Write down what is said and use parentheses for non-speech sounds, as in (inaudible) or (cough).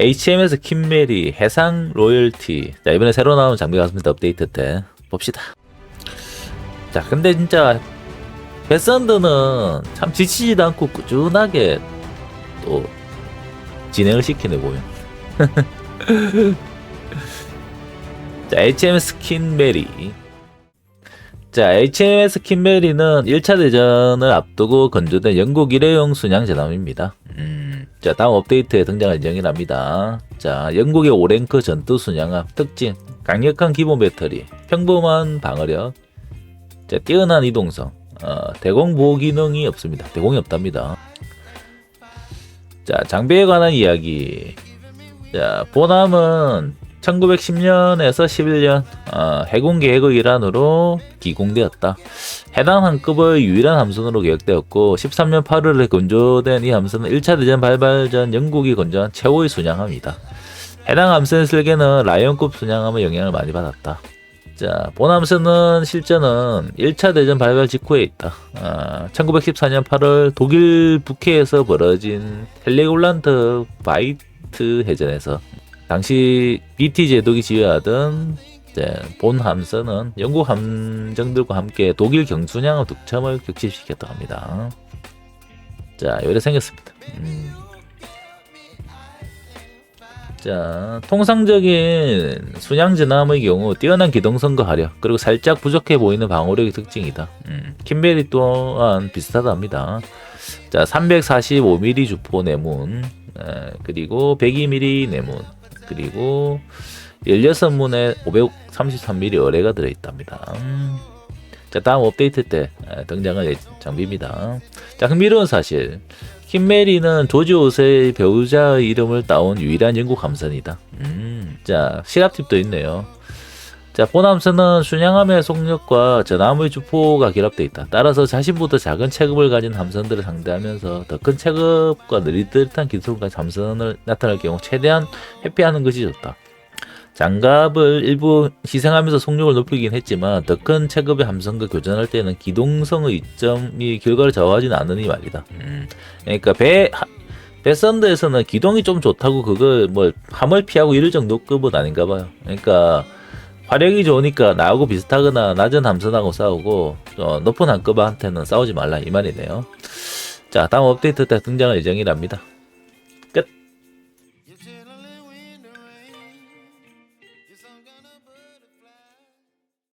HM에서 킴메리, 해상 로열티. 자, 이번에 새로 나온 장비 같습니다. 업데이트 때. 봅시다. 자, 근데 진짜, 베선드는 참 지치지도 않고 꾸준하게 또 진행을 시키네, 보면. (laughs) 자, HM 스킨 메리. 자, HMS 킴메리는 1차 대전을 앞두고 건조된 영국 일회용 순양 제담입니다. 음, 자, 다음 업데이트에 등장할 예정이랍니다. 자, 영국의 5랭크 전투 순양함 특징, 강력한 기본 배터리, 평범한 방어력, 자, 뛰어난 이동성, 어, 대공 보호 기능이 없습니다. 대공이 없답니다. 자, 장비에 관한 이야기. 자, 보남은 1910년에서 11년 어, 해군 계획의 일환으로 기공되었다. 해당 함급의 유일한 함선으로 계획되었고 13년 8월에 건조된 이 함선은 1차 대전 발발 전 영국이 건조한 최고의 순양함이다. 해당 함선의 설계는 라이언급 순양함의 영향을 많이 받았다. 자, 본함선은 실전은 1차 대전 발발 직후에 있다. 아, 1914년 8월 독일 북해에서 벌어진 헬레골란트 바이트 해전에서 당시 BT 제독이 지휘하던 이제 본 함선은 영국 함정들과 함께 독일 경순양의 득점을 격침시켰다고 합니다. 자, 이렇게 생겼습니다. 음. 자, 통상적인 순양 전함의 경우 뛰어난 기동성과 화력, 그리고 살짝 부족해 보이는 방어력이 특징이다. 음, 킴베리 또한 비슷하다 합니다. 자, 345mm 주포 내문, 에, 그리고 102mm 내문, 그리고 16문에 533mm 어뢰가 들어있답니다. 음. 자, 다음 업데이트 때 에, 등장할 예- 장비입니다. 자, 흥미로운 사실. 킴메리는 조지 오스의 배우자의 이름을 따온 유일한 영국 함선이다. 음, 자, 시랍팁도 있네요. 자, 본함선은 순양함의 속력과 전함의 주포가 결합되어 있다. 따라서 자신보다 작은 체급을 가진 함선들을 상대하면서 더 큰 체급과 느릿느릿한 가진 함선을 나타낼 경우 최대한 회피하는 것이 좋다. 장갑을 일부 희생하면서 속력을 높이긴 했지만 더 큰 체급의 함선과 교전할 때는 기동성의 이점이 결과를 좌우하지는 않으니 말이다. 음, 그러니까 배 하- 배선드에서는 기동이 좀 좋다고 그걸 뭐 함을 피하고 이럴 정도 급은 아닌가 봐요. 그러니까 화력이 좋으니까 나하고 비슷하거나 낮은 함선하고 싸우고 어, 높은 함급한테는 싸우지 말라 이 말이네요. 자 다음 업데이트 때 등장할 예정이랍니다.